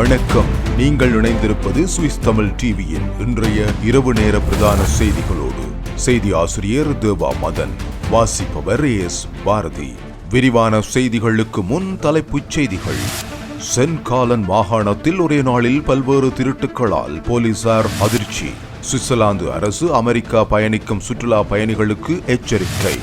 வணக்கம். நீங்கள் இணைந்திருப்பது சுவிஸ் தமிழ் டிவியின் இன்றைய இரவு நேர பிரதான செய்திகளோடு. செய்தி ஆசிரியர் தேவா மதன் வாசிப்பவர் எஸ் பாரதி. விரிவான செய்திகளுக்கு முன் தலைப்புச் செய்திகள். சென்காலன் மாகாணத்தில் ஒரே நாளில் பல்வேறு திருட்டுக்களால் போலீசார் அதிர்ச்சி. சுவிட்சர்லாந்து அரசு அமெரிக்கா பயணிக்கும் சுற்றுலா பயணிகளுக்கு எச்சரிக்கை.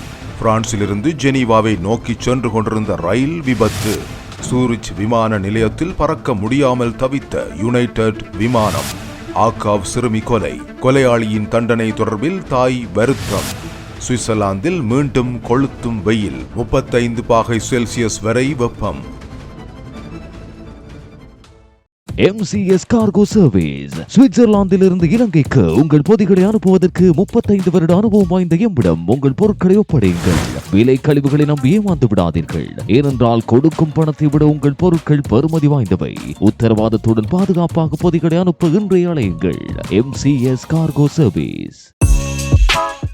பிரான்சிலிருந்து ஜெனீவாவை நோக்கி சென்று கொண்டிருந்த ரயில் விபத்து. சூரிச் விமான நிலையத்தில் பறக்க முடியாமல் தவித்த யுனைடெட் விமானம். ஆக்காவ் சிறுமி கொலை. கொலையாளியின் தண்டனை தொடர்பில் தாய் வருத்தம். சுவிட்சர்லாந்தில் மீண்டும் கொளுத்தும் வெயில். முப்பத்தைந்து பாகை செல்சியஸ் வரை வெப்பம். எம்சிஎஸ் கார்கோ சர்வீஸ் சுவிட்சர்லாந்திலிருந்து இலங்கைக்கு உங்கள் பொதிகளை அனுப்புவதற்கு முப்பத்தைந்து வருட அனுபவம் வாய்ந்த எம்மிடம் உங்கள் பொருட்களை ஒப்படையுங்கள். விலை கழிவுகளை நம்பி ஏமாந்து விடாதீர்கள். ஏனென்றால் கொடுக்கும் பணத்தை விட உங்கள் பொருட்கள் பெறுமதி வாய்ந்தவை. உத்தரவாதத்துடன் பாதுகாப்பாக பொதிகளை அனுப்ப இன்றைய அலையுங்கள். எம்சிஎஸ் கார்கோ சர்வீஸ்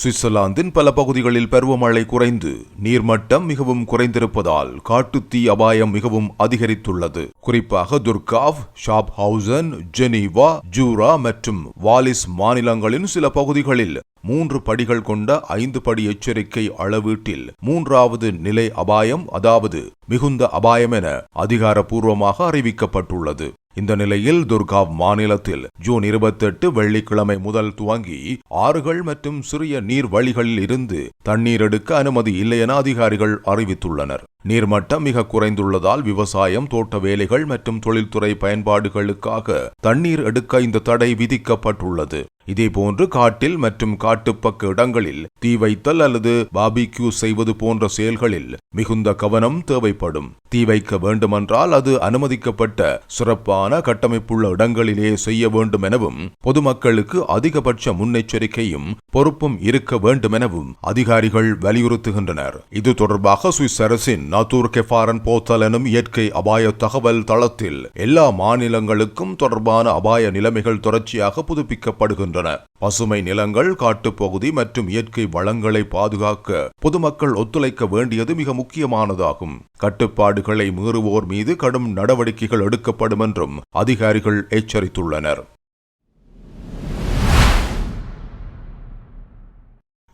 சுவிட்சர்லாந்தின் பல பகுதிகளில் பருவமழை குறைந்து நீர்மட்டம் மிகவும் குறைந்திருப்பதால் காட்டுத்தீ அபாயம் மிகவும் அதிகரித்துள்ளது. குறிப்பாக துர்காவ் ஷாப்ஹவுசன் ஜெனீவா ஜூரா மற்றும் வாலிஸ் மாநிலங்களின் சில பகுதிகளில் மூன்று படிகள் கொண்ட ஐந்து படி எச்சரிக்கை அளவீட்டில் மூன்றாவது நிலை அபாயம் அதாவது மிகுந்த அபாயம் என அதிகாரப்பூர்வமாக அறிவிக்கப்பட்டுள்ளது. இந்த நிலையில் துர்காவ் மாநிலத்தில் ஜூன் இருபத்தெட்டு வெள்ளிக்கிழமை முதல் துவங்கி ஆறுகள் மற்றும் சிறிய நீர் வழிகளில் இருந்து தண்ணீர் எடுக்க அனுமதி இல்லை என அதிகாரிகள் அறிவித்துள்ளனர். நீர்மட்டம் மிக குறைந்துள்ளதால் விவசாயம் தோட்ட வேலைகள் மற்றும் தொழில்துறை பயன்பாடுகளுக்காக தண்ணீர் எடுக்க இந்த தடை விதிக்கப்பட்டுள்ளது. இதேபோன்று காட்டில் மற்றும் காட்டுப்பக்க இடங்களில் தீ வைத்தல் அல்லது பாபிக்யூ செய்வது போன்ற செயல்களில் மிகுந்த கவனம் தேவைப்படும். தீ வைக்க வேண்டுமென்றால் அது அனுமதிக்கப்பட்ட சிறப்பான கட்டமைப்புள்ள இடங்களிலே செய்ய வேண்டும் எனவும் பொதுமக்களுக்கு அதிகபட்ச முன்னெச்சரிக்கையும் பொறுப்பும் இருக்க வேண்டும் எனவும் அதிகாரிகள் வலியுறுத்துகின்றனர். இது தொடர்பாக சுவிஸ் அரசின் நாத்தூர் கெஃபாரன் போத்தல் எனும் இயற்கை அபாய தகவல் தளத்தில் எல்லா மாநிலங்களுக்கும் தொடர்பான அபாய நிலைமைகள் தொடர்ச்சியாக புதுப்பிக்கப்படுகின்றன. பசுமை நிலங்கள் காட்டுப்பகுதி மற்றும் இயற்கை வளங்களை பாதுகாக்க பொதுமக்கள் ஒத்துழைக்க வேண்டியது மிக முக்கியமானதாகும். கட்டுப்பாடுகளை மீறுவோர் மீது கடும் நடவடிக்கைகள் எடுக்கப்படும் என்றும் அதிகாரிகள் எச்சரித்துள்ளனர்.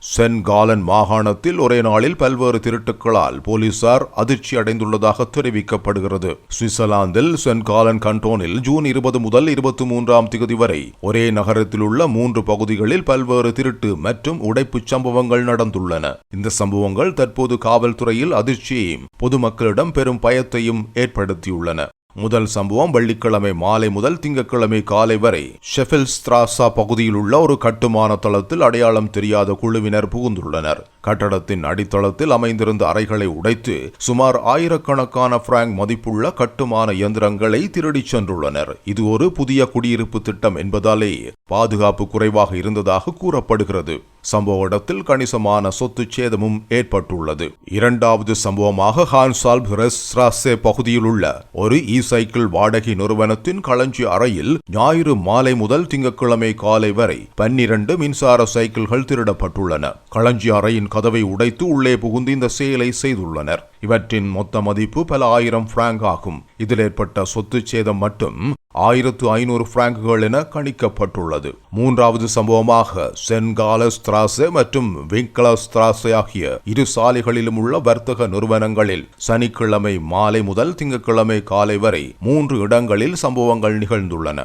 சென்காலன் மாகாணத்தில் ஒரே நாளில் பல்வேறு திருட்டுக்களால் போலீசார் அதிர்ச்சி அடைந்துள்ளதாக தெரிவிக்கப்படுகிறது. சுவிட்சர்லாந்தில் சென்காலன் கண்டோனில் ஜூன் இருபது முதல் இருபத்தி மூன்றாம் தேதி வரை ஒரே நகரத்தில் உள்ள மூன்று பகுதிகளில் பல்வேறு திருட்டு மற்றும் உடைப்புச் சம்பவங்கள் நடந்துள்ளன. இந்த சம்பவங்கள் தற்போது காவல்துறையில் அதிர்ச்சியையும் பொதுமக்களிடம் பெரும் பயத்தையும் ஏற்படுத்தியுள்ளன. முதல் சம்பவம் வெள்ளிக்கிழமை மாலை முதல் திங்கட்கிழமை காலை வரை ஷெஃபில் ஸ்திராசா பகுதியில் உள்ள ஒரு கட்டுமான தளத்தில் அடையாளம் தெரியாத குழுவினர் புகுந்துள்ளனர். கட்டடத்தின் அடித்தளத்தில் அமைந்திருந்த அறைகளை உடைத்து சுமார் ஆயிரக்கணக்கான பிராங்க் மதிப்புள்ள கட்டுமான இயந்திரங்களை திருடிச் சென்றுள்ளனர். இது ஒரு புதிய குடியிருப்பு திட்டம் என்பதாலே பாதுகாப்பு குறைவாக இருந்ததாக கூறப்படுகிறது. சம்பவ இடத்தில் கணிசமான சொத்து சேதமும் ஏற்பட்டுள்ளது. இரண்டாவது சம்பவமாக ஹான்சால்ப் ரெஸ்ராசே பகுதியில் உள்ள ஒரு இ சைக்கிள் வாடகை நிறுவனத்தின் களஞ்சி அறையில் ஞாயிறு மாலை முதல் திங்கட்கிழமை காலை வரை பன்னிரண்டு மின்சார சைக்கிள்கள் திருடப்பட்டுள்ளன. களஞ்சி அறையின் கதவை உடைத்து உள்ளே புகுந்து இந்த செயலை செய்துள்ளனர். இவற்றின் மொத்த மதிப்பு பல ஆயிரம் பிராங்க் ஆகும். இதில் ஏற்பட்ட சொத்து சேதம் மட்டும் ஆயிரத்து ஐநூறு பிராங்குகள் என கணிக்கப்பட்டுள்ளது. மூன்றாவது சம்பவமாக சென்காலஸ்திராசே மற்றும் விங்கலஸ்திராசே ஆகிய இரு சாலைகளிலும் உள்ள வர்த்தக நிறுவனங்களில் சனிக்கிழமை மாலை முதல் திங்கட்கிழமை காலை வரை மூன்று இடங்களில் சம்பவங்கள் நிகழ்ந்துள்ளன.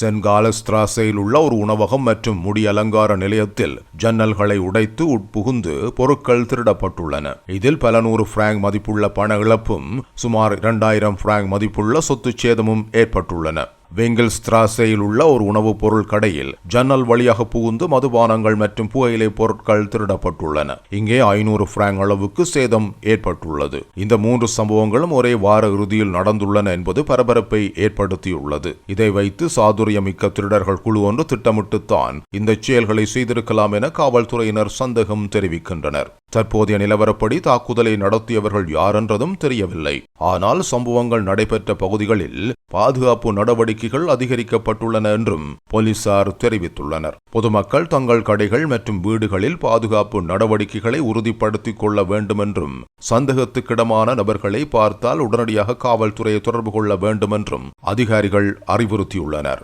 சென்காலஸ்திராசையில் உள்ள ஒரு உணவகம் மற்றும் முடி அலங்கார நிலையத்தில் ஜன்னல்களை உடைத்து உட்புகுந்து பொருட்கள் திருடப்பட்டுள்ளன. இதில் பல நூறு பிராங்க் மதிப்புள்ள பண இழப்பும் சுமார் இரண்டாயிரம் பிராங்க் மதிப்புள்ள சொத்து சேதமும் ஏற்பட்டுள்ளன. வெங்கில் ஸ்திராசையில் உள்ள ஒரு உணவுப் பொருள் கடையில் ஜன்னல் வழியாக புகுந்து மதுபானங்கள் மற்றும் புகையிலை பொருட்கள் திருடப்பட்டுள்ளன. இங்கே ஐநூறு பிராங்க் அளவுக்கு சேதம் ஏற்பட்டுள்ளது. இந்த மூன்று சம்பவங்களும் ஒரே வார இறுதியில் நடந்துள்ளன என்பது பரபரப்பை ஏற்படுத்தியுள்ளது. இதை வைத்து சாதுரியமிக்க திருடர்கள் குழு ஒன்று திட்டமிட்டுத்தான் இந்த செயல்களை செய்திருக்கலாம் என காவல்துறையினர் சந்தேகம் தெரிவிக்கின்றனர். தற்போதைய நிலவரப்படி தாக்குதலை நடத்தியவர்கள் யாரென்றதும் தெரியவில்லை. ஆனால் சம்பவங்கள் நடைபெற்ற பகுதிகளில் பாதுகாப்பு நடவடிக்கைகள் அதிகரிக்கப்பட்டுள்ளன என்றும் போலீசார் தெரிவித்துள்ளனர். பொதுமக்கள் தங்கள் கடைகள் மற்றும் வீடுகளில் பாதுகாப்பு நடவடிக்கைகளை உறுதிப்படுத்திக் கொள்ள வேண்டும் என்றும் சந்தேகத்துக்கிடமான நபர்களை பார்த்தால் உடனடியாக காவல்துறையை தொடர்பு கொள்ள வேண்டும் என்றும் அதிகாரிகள் அறிவுறுத்தியுள்ளனர்.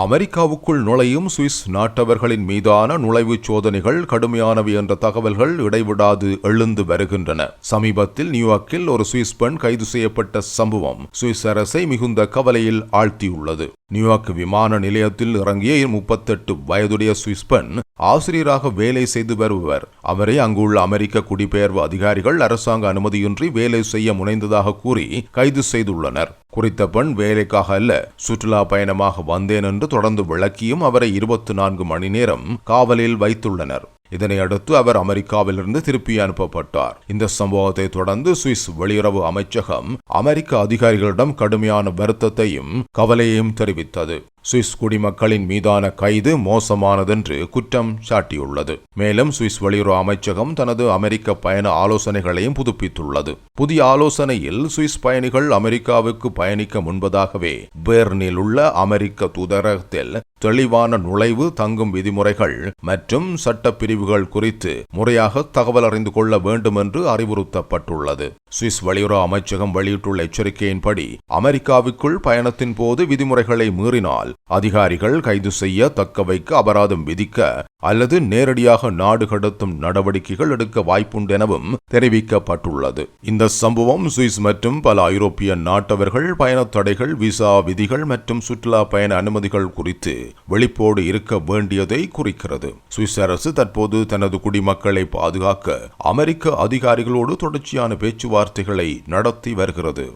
அமெரிக்காவுக்குள் நுழையும் சுவிஸ் நாட்டவர்களின் மீதான நுழைவுச் சோதனைகள் கடுமையானவை என்ற தகவல்கள் இடைவிடாது எழுந்து வருகின்றன. சமீபத்தில் நியூயார்க்கில் ஒரு சுவிஸ் பெண் கைது செய்யப்பட்ட சம்பவம் சுவிஸ் அரசை மிகுந்த கவலையில் ஆழ்த்தியுள்ளது. நியூயார்க் விமான நிலையத்தில் இறங்கிய முப்பத்தெட்டு வயதுடைய சுவிஸ் பெண் ஆசிரியராக வேலை செய்து வருபவர். அவரை அங்குள்ள அமெரிக்க குடிபெயர்வு அதிகாரிகள் அரசாங்க அனுமதியின்றி வேலை செய்ய முனைந்ததாக கூறி கைது செய்துள்ளனர். குறித்த பெண் வேலைக்காக அல்ல சுற்றுலா பயணமாக வந்தேன் என்று தொடர்ந்து விளக்கியும் அவரை இருபத்தி நான்கு மணி நேரம் காவலில் வைத்துள்ளனர். இதனை அடுத்து அவர் அமெரிக்காவிலிருந்து திருப்பி அனுப்பப்பட்டார். இந்த சம்பவத்தை தொடர்ந்து சுவிஸ் வெளியுறவு அமைச்சகம் அமெரிக்க அதிகாரிகளிடம் கடுமையான வருத்தத்தையும் கவலையையும் தெரிவித்தது. சுவிஸ் குடிமக்களின் மீதான கைது மோசமானதென்று குற்றம் சாட்டியுள்ளது. மேலும் சுவிஸ் வெளியுறவு அமைச்சகம் தனது அமெரிக்க பயண ஆலோசனைகளையும் புதுப்பித்துள்ளது. புதிய ஆலோசனையில் சுவிஸ் பயணிகள் அமெரிக்காவுக்கு பயணிக்க முன்பதாகவே பேர்னில் உள்ள அமெரிக்க தூதரகத்தில் தெளிவான நுழைவு தங்கும் விதிமுறைகள் மற்றும் சட்ட பிரிவுகள் குறித்து முறையாக தகவல் அறிந்து கொள்ள வேண்டும் என்று அறிவுறுத்தப்பட்டுள்ளது. சுவிஸ் வெளியுறவு அமைச்சகம் வெளியிட்டுள்ள எச்சரிக்கையின்படி அமெரிக்காவுக்குள் பயணத்தின் போது விதிமுறைகளை மீறினால் அதிகாரிகள் கைது செய்ய தக்க வைக்க அபராதம் விதிக்க அல்லது நேரடியாக நாடு கடத்தும் நடவடிக்கைகள் எடுக்க வாய்ப்புண்டு எனவும் தெரிவிக்கப்பட்டுள்ளது. இந்த சம்பவம் சுவிஸ் மற்றும் பல ஐரோப்பிய நாட்டவர்கள் பயணத் தடைகள் விசா விதிகள் மற்றும் சுற்றுலா பயண அனுமதிகள் குறித்து வெளிப்போடு இருக்க வேண்டியதை குறிக்கிறது. சுவிஸ் அரசு தற்போது தனது குடிமக்களை பாதுகாக்க அமெரிக்க அதிகாரிகளோடு தொடர்ச்சியான பேச்சுவார்த்தைகளை நடத்தி வருகிறது.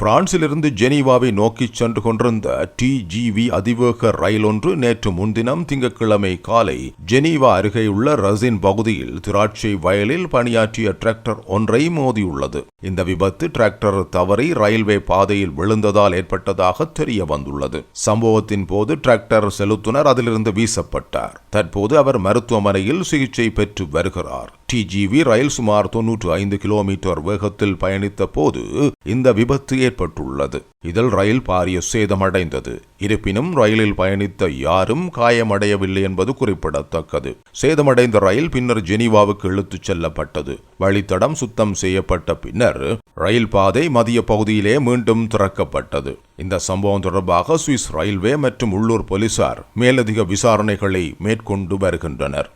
பிரான்சிலிருந்து ஜெனீவாவை நோக்கிச் சென்று கொண்டிருந்த டிஜிவி அதிவேக ரயில் ஒன்று நேற்று முன்தினம் திங்கட்கிழமை காலை ஜெனீவா அருகேயுள்ள ரசின் பகுதியில் திராட்சை வயலில் பணியாற்றிய டிராக்டர் ஒன்றை மோதியுள்ளது. இந்த விபத்து டிராக்டர் தவறி ரயில்வே பாதையில் விழுந்ததால் ஏற்பட்டதாக தெரிய வந்துள்ளது. சம்பவத்தின் போது டிராக்டர் செலுத்துனர் அதிலிருந்து வீசப்பட்டார். தற்போது அவர் மருத்துவமனையில் சிகிச்சை பெற்று வருகிறார். டிஜிவி ரயில் சுமார் தொன்னூற்று ஐந்து கிலோமீட்டர் வேகத்தில் பயணித்த போது இந்த விபத்து ஏற்பட்டுள்ளது. இதில் ரயில் பாரிய சேதமடைந்தது. இருப்பினும் ரயிலில் பயணித்த யாரும் காயமடையவில்லை என்பது குறிப்பிடத்தக்கது. சேதமடைந்த ரயில் பின்னர் ஜெனீவாவுக்கு இழுத்துச் செல்லப்பட்டது. வழித்தடம் சுத்தம் செய்யப்பட்ட பின்னர் ரயில் பாதை மதிய பகுதியிலே மீண்டும் திறக்கப்பட்டது. இந்த சம்பவம் தொடர்பாக சுவிஸ் ரயில்வே மற்றும் உள்ளூர் போலீசார் மேலதிக விசாரணைகளை மேற்கொண்டு வருகின்றனர்.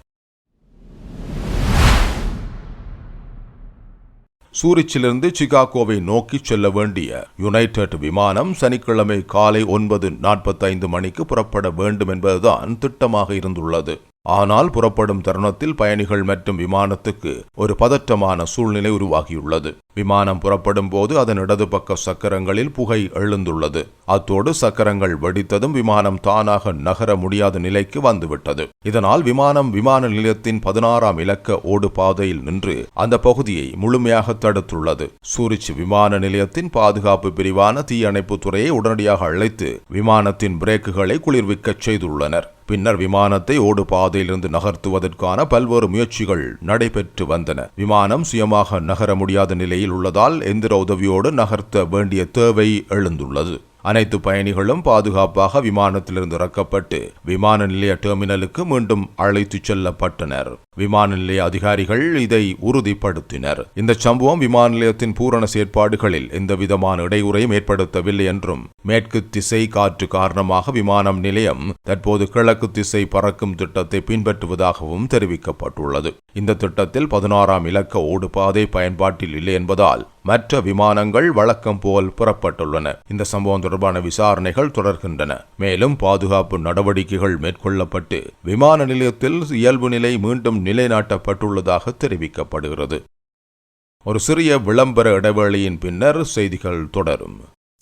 சூரிச்சிலிருந்து சிகாகோவை நோக்கி செல்ல வேண்டிய யுனைடெட் விமானம் சனிக்கிழமை காலை ஒன்பது நாற்பத்தைந்து மணிக்கு புறப்பட வேண்டும் என்பதுதான் திட்டமாக இருந்துள்ளது. ஆனால் புறப்படும் தருணத்தில் பயணிகள் மற்றும் விமானத்துக்கு ஒரு பதற்றமான சூழ்நிலை உருவாகியுள்ளது. விமானம் புறப்படும் போது அதன் இடது பக்க சக்கரங்களில் புகை எழுந்துள்ளது. அத்தோடு சக்கரங்கள் வெடித்ததும் விமானம் தானாக நகர முடியாத நிலைக்கு வந்துவிட்டது. இதனால் விமானம் விமான நிலையத்தின் பதினாறாம் இலக்க ஓடு பாதையில் நின்று அந்த பகுதியை முழுமையாக தடுத்துள்ளது. சூரிச் விமான நிலையத்தின் பாதுகாப்பு பிரிவான தீயணைப்பு துறையை உடனடியாக அழைத்து விமானத்தின் பிரேக்குகளை குளிர்விக்கச் செய்துள்ளனர். பின்னர் விமானத்தை ஓடு பாதையிலிருந்து நகர்த்துவதற்கான பல்வேறு முயற்சிகள் நடைபெற்று வந்தன. விமானம் சுயமாக நகர முடியாத நிலையில் உள்ளதால் எந்திர உதவியோடு நகர்த்த வேண்டிய தேவை எழுந்துள்ளது. அனைத்து பயணிகளும் பாதுகாப்பாக விமானத்திலிருந்து இறக்கப்பட்டு விமான நிலைய டெர்மினலுக்கு மீண்டும் அழைத்துச் செல்லப்பட்டனர். விமான நிலைய அதிகாரிகள் இதை உறுதிப்படுத்தினர். இந்த சம்பவம் விமான நிலையத்தின் பூரண செயற்பாடுகளில் எந்தவிதமான இடையூறையும் ஏற்படுத்தவில்லை என்றும் மேற்கு திசை காற்று காரணமாக விமானம் நிலையம் தற்போது கிழக்கு திசை பறக்கும் திட்டத்தை பின்பற்றுவதாகவும் தெரிவிக்கப்பட்டுள்ளது. இந்த திட்டத்தில் பதினாறாம் இலக்க ஓடுபாதை பயன்பாட்டில் இல்லை என்பதால் மற்ற விமானங்கள் வழக்கம் போல் புறப்பட்டுள்ளன. இந்த சம்பவம் தொடர்பான விசாரணைகள் தொடர்கின்றன. மேலும் பாதுகாப்பு நடவடிக்கைகள் மேற்கொள்ளப்பட்டு விமான நிலையத்தில் இயல்பு நிலை மீண்டும் நிலைநாட்டப்பட்டுள்ளதாக தெரிவிக்கப்படுகிறது. ஒரு சிறிய விளம்பர இடைவேளையின் பின்னர் செய்திகள் தொடரும்.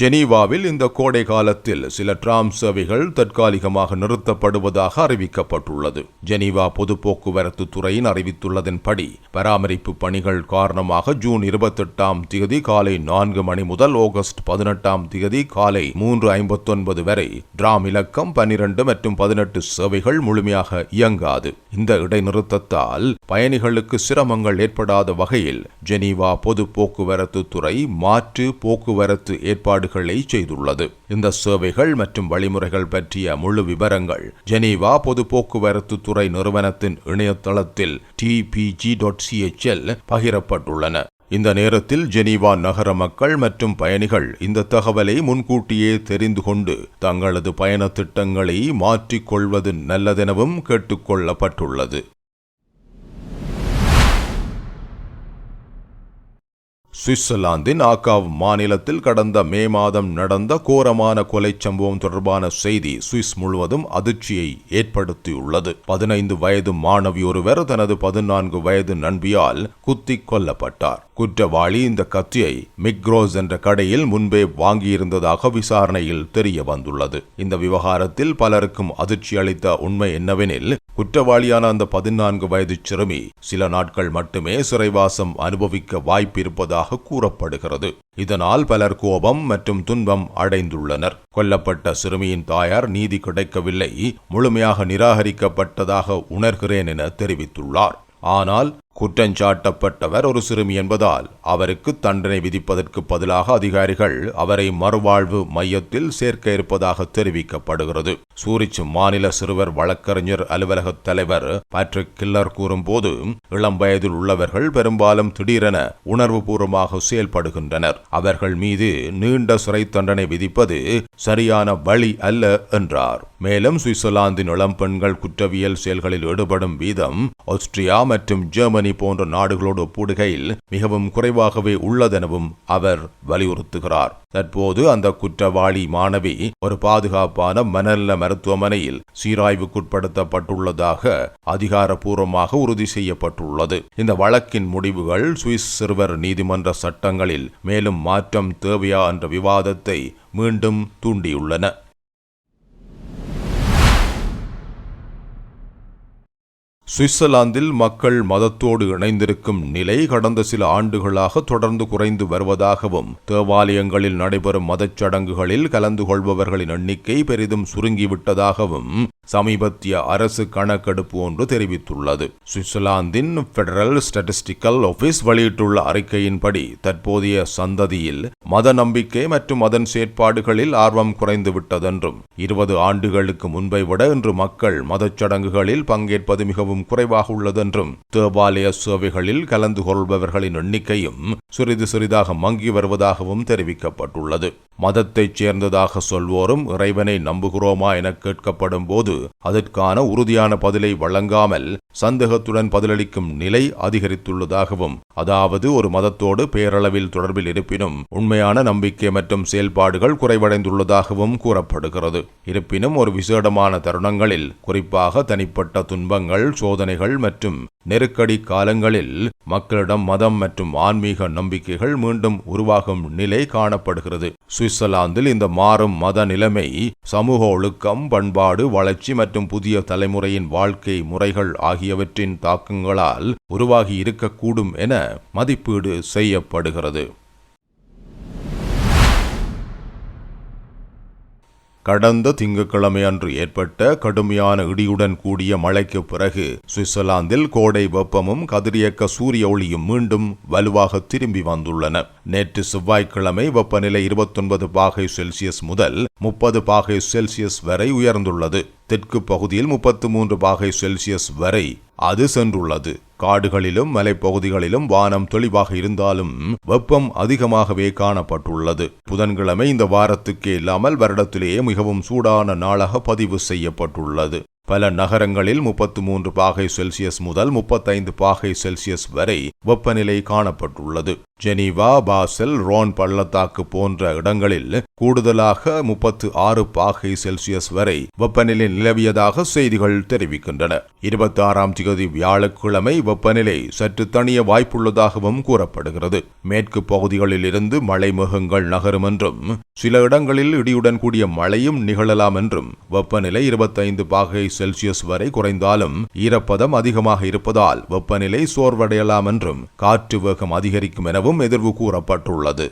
ஜெனீவாவில் இந்த கோடை காலத்தில் சில டிராம் சேவைகள் தற்காலிகமாக நிறுத்தப்படுவதாக அறிவிக்கப்பட்டுள்ளது. ஜெனீவா பொது போக்குவரத்து துறையின் அறிவித்துள்ளதன்படி பராமரிப்பு பணிகள் காரணமாக ஜூன் இருபத்தெட்டாம் தேதி காலை நான்கு மணி முதல் ஆகஸ்ட் பதினெட்டாம் தேதி காலை மூன்று ஐம்பத்தொன்பது வரை டிராம் இலக்கம் பன்னிரண்டு மற்றும் பதினெட்டு சேவைகள் முழுமையாக இயங்காது. இந்த இடைநிறுத்தத்தால் பயணிகளுக்கு சிரமங்கள் ஏற்படாத வகையில் ஜெனீவா பொது போக்குவரத்து துறை மாற்று போக்குவரத்து ஏற்பாடு ஏற்பாடுகளை செய்துள்ளது. இந்த சேவைகள் மற்றும் வழிமுறைகள் பற்றிய முழு விவரங்கள் ஜெனீவா பொது போக்குவரத்து துறை நிறுவனத்தின் இணையதளத்தில் டிபிஜி டாட் சிஎச்எல் பகிரப்பட்டுள்ளன. இந்த நேரத்தில் ஜெனீவா நகர மக்கள் மற்றும் பயணிகள் இந்த தகவலை முன்கூட்டியே தெரிந்து கொண்டு தங்களது பயண திட்டங்களை மாற்றிக்கொள்வது நல்லதெனவும் கேட்டுக்கொள்ளப்பட்டுள்ளது. சுவிட்சர்லாந்தின் ஆக்காவ் மாநிலத்தில் கடந்த மே மாதம் நடந்த கோரமான கொலை சம்பவம் தொடர்பான செய்தி சுவிஸ் முழுவதும் அதிர்ச்சியை ஏற்படுத்தியுள்ளது. பதினைந்து வயது மாணவி ஒருவர் தனது பதினான்கு வயது நண்பியால் குத்தி கொல்லப்பட்டார். குற்றவாளி இந்த கத்தியை மிக்ரோஸ் என்ற கடையில் முன்பே வாங்கியிருந்ததாக விசாரணையில் தெரிய வந்துள்ளது இந்த விவகாரத்தில் பலருக்கும் அதிர்ச்சி அளித்த உண்மை என்னவெனில் குற்றவாளியான அந்த பதினான்கு வயது சிறுமி சில நாட்கள் மட்டுமே சிறைவாசம் அனுபவிக்க வாய்ப்பிருப்பதாக கூறப்படுகிறது. இதனால் பலர் கோபம் மற்றும் துன்பம் அடைந்துள்ளனர். கொல்லப்பட்ட சிறுமியின் தாயார் நீதி கிடைக்கவில்லை. முழுமையாக நிராகரிக்கப்பட்டதாக உணர்கிறேன் என தெரிவித்துள்ளார். ஆனால் குற்றஞ்சாட்டப்பட்டவர் ஒரு சிறுமி என்பதால் அவருக்கு தண்டனை விதிப்பதற்கு பதிலாக அதிகாரிகள் அவரை மறுவாழ்வு மையத்தில் சேர்க்க இருப்பதாக தெரிவிக்கப்படுகிறது. சூரிச் மாநில சிறுவர் வழக்கறிஞர் அலுவலக தலைவர் பேட்ரிக் கில்லர் கூறும்போது இளம் வயதில் உள்ளவர்கள் பெரும்பாலும் திடீரென உணர்வுபூர்வமாக செயல்படுகின்றனர். அவர்கள் மீது நீண்ட சிறை தண்டனை விதிப்பது சரியான வழி அல்ல என்றார். மேலும் சுவிட்சர்லாந்தின் இளம் பெண்கள் குற்றவியல் செயல்களில் ஈடுபடும் வீதம் ஆஸ்திரியா மற்றும் ஜெர்மனி போன்ற நாடுகளோடு ஒப்பிடுகையில் மிகவும் குறைவாகவே உள்ளதெனவும் அவர் வலியுறுத்துகிறார். தற்போது அந்த குற்றவாளி மாணவி ஒரு பாதுகாப்பான மனநல மருத்துவமனையில் சீராய்வுக்குட்படுத்தப்பட்டுள்ளதாக அதிகாரப்பூர்வமாக உறுதி செய்யப்பட்டுள்ளது. இந்த வழக்கின் முடிவுகள் சுவிஸ் சிறுவர் நீதிமன்ற சட்டங்களில் மேலும் மாற்றம் தேவையா என்ற விவாதத்தை மீண்டும் தூண்டியுள்ளன. சுவிட்சர்லாந்தில் மக்கள் மதத்தோடு இணைந்திருக்கும் நிலை கடந்த சில ஆண்டுகளாக தொடர்ந்து குறைந்து வருவதாகவும் தேவாலயங்களில் நடைபெறும் மதச்சடங்குகளில் கலந்து கொள்பவர்களின் எண்ணிக்கை பெரிதும் சுருங்கிவிட்டதாகவும் சமீபத்திய அரசு கணக்கெடுப்பு ஒன்று தெரிவித்துள்ளது. சுவிட்சர்லாந்தின் பெடரல் ஸ்டாட்டிஸ்டிக்கல் ஆபீஸ் வெளியிட்டுள்ள அறிக்கையின்படி தற்போதைய சந்ததியில் மத நம்பிக்கை மற்றும் அதன் செயற்பாடுகளில் ஆர்வம் குறைந்துவிட்டதென்றும் இருபது ஆண்டுகளுக்கு முன்பை விட இன்று மக்கள் மதச்சடங்குகளில் பங்கேற்பது மிகவும் குறைவாக உள்ளதென்றும் தேவாலய சேவைகளில் கலந்து கொள்பவர்களின் எண்ணிக்கையும் சிறிது சிறிதாக மங்கி வருவதாகவும் தெரிவிக்கப்பட்டுள்ளது. மதத்தைச் சேர்ந்ததாக சொல்வோரும் இறைவனை நம்புகிறோமா என கேட்கப்படும் போது அதற்கான உறுதியான பதிலை வழங்காமல் சந்தேகத்துடன் பதிலளிக்கும் நிலை அதிகரித்துள்ளதாகவும் அதாவது ஒரு மதத்தோடு பேரளவில் தொடர்பில் இருப்பினும் உண்மையான நம்பிக்கை மற்றும் செயல்பாடுகள் குறைவடைந்துள்ளதாகவும் கூறப்படுகிறது. இருப்பினும் ஒரு விசேடமான தருணங்களில் குறிப்பாக தனிப்பட்ட துன்பங்கள் சோதனைகள் மற்றும் நெருக்கடி காலங்களில் மக்களிடம் மதம் மற்றும் ஆன்மீக நம்பிக்கைகள் மீண்டும் உருவாகும் நிலை காணப்படுகிறது. சுவிட்சர்லாந்தில் இந்த மாறும் மத நிலைமை சமூக ஒழுக்கம் பண்பாடு வளர்ச்சி மற்றும் புதிய தலைமுறையின் வாழ்க்கை முறைகள் ஆகியவற்றின் தாக்கங்களால் உருவாகி இருக்கக்கூடும் என மதிப்பீடு செய்யப்படுகிறது. கடந்த திங்கட்கிழமை அன்று ஏற்பட்ட கடுமையான இடியுடன் கூடிய மழைக்கு பிறகு சுவிட்சர்லாந்தில் கோடை வெப்பமும் கதிரியக்க சூரிய ஒளியும் மீண்டும் வலுவாக திரும்பி வந்துள்ளன. நேற்று செவ்வாய்க்கிழமை வெப்பநிலை இருபத்தொன்பது பாகை செல்சியஸ் முதல் முப்பது பாகை செல்சியஸ் வரை உயர்ந்துள்ளது. தெற்கு பகுதியில் முப்பத்து மூன்று பாகை செல்சியஸ் வரை அது சென்றுள்ளது. காடுகளிலும் மலைப்பகுதிகளிலும் வானம் தெளிவாக இருந்தாலும் வெப்பம் அதிகமாகவே காணப்பட்டுள்ளது. புதன்கிழமை இந்த வாரத்துக்கே இல்லாமல் வருடத்திலேயே மிகவும் சூடான நாளாக பதிவு செய்யப்பட்டுள்ளது. பல நகரங்களில் முப்பத்து மூன்று பாகை செல்சியஸ் முதல் முப்பத்தைந்து பாகை செல்சியஸ் வரை வெப்பநிலை காணப்பட்டுள்ளது. ஜெனீவா பாசல் ரோன் பள்ளத்தாக்கு போன்ற இடங்களில் கூடுதலாக முப்பத்து ஆறு பாகை செல்சியஸ் வரை வெப்பநிலை நிலவியதாக செய்திகள் தெரிவிக்கின்றன. இருபத்தி ஆறாம் தேதி வியாழக்கிழமை வெப்பநிலை சற்று தணிய வாய்ப்புள்ளதாகவும் கூறப்படுகிறது. மேற்கு பகுதிகளில் இருந்து மழை மேகங்கள் நகரும் என்றும் சில இடங்களில் இடியுடன் கூடிய மழையும் நிகழலாம் என்றும் வெப்பநிலை இருபத்தைந்து பாகை செல்சியஸ் வரை குறைந்தாலும் ஈரப்பதம் அதிகமாக இருப்பதால் வெப்பநிலை சோர்வடையலாம் என்றும் காற்று வேகம் அதிகரிக்கும் எனவும் எதிர்வு கூறப்பட்டுள்ளது.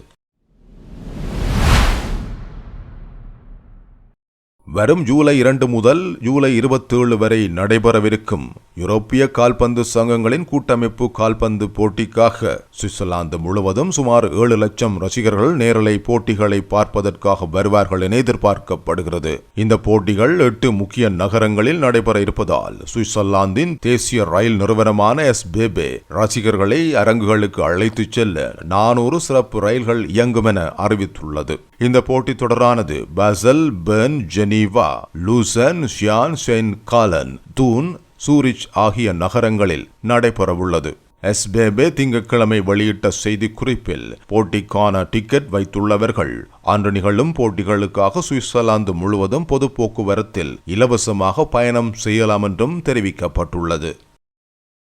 வரும் ஜூலை இரண்டு முதல் ஜூலை இருபத்தேழு வரை நடைபெறவிருக்கும் யூரோப்பிய கால்பந்து சங்கங்களின் கூட்டமைப்பு கால்பந்து போட்டிக்காக சுவிட்சர்லாந்து முழுவதும் சுமார் ஏழு லட்சம் ரசிகர்கள் நேரலை போட்டிகளை பார்ப்பதற்காக வருவார்கள் என எதிர்பார்க்கப்படுகிறது. இந்த போட்டிகள் எட்டு முக்கிய நகரங்களில் நடைபெற இருப்பதால் சுவிட்சர்லாந்தின் தேசிய ரயில் நிறுவனமான எஸ் பேபே ரசிகர்களை அரங்குகளுக்கு அழைத்துச் செல்ல நானூறு சிறப்பு ரயில்கள் இயங்கும் என அறிவித்துள்ளது. இந்த போட்டி தொடரானது Basel Bern Geneva Lucerne Sion St Gallen Thun Zurich ஆகிய நகரங்களில் நடைபெறவுள்ளது. எஸ்பேபே திங்கட்கிழமை வெளியிட்ட செய்திக்குறிப்பில் போட்டிக்கான டிக்கெட் வைத்துள்ளவர்கள் அன்று நிகழும் போட்டிகளுக்காக சுவிட்சர்லாந்து முழுவதும் பொது போக்குவரத்தில் இலவசமாக பயணம் செய்யலாம் என்றும் தெரிவிக்கப்பட்டுள்ளது.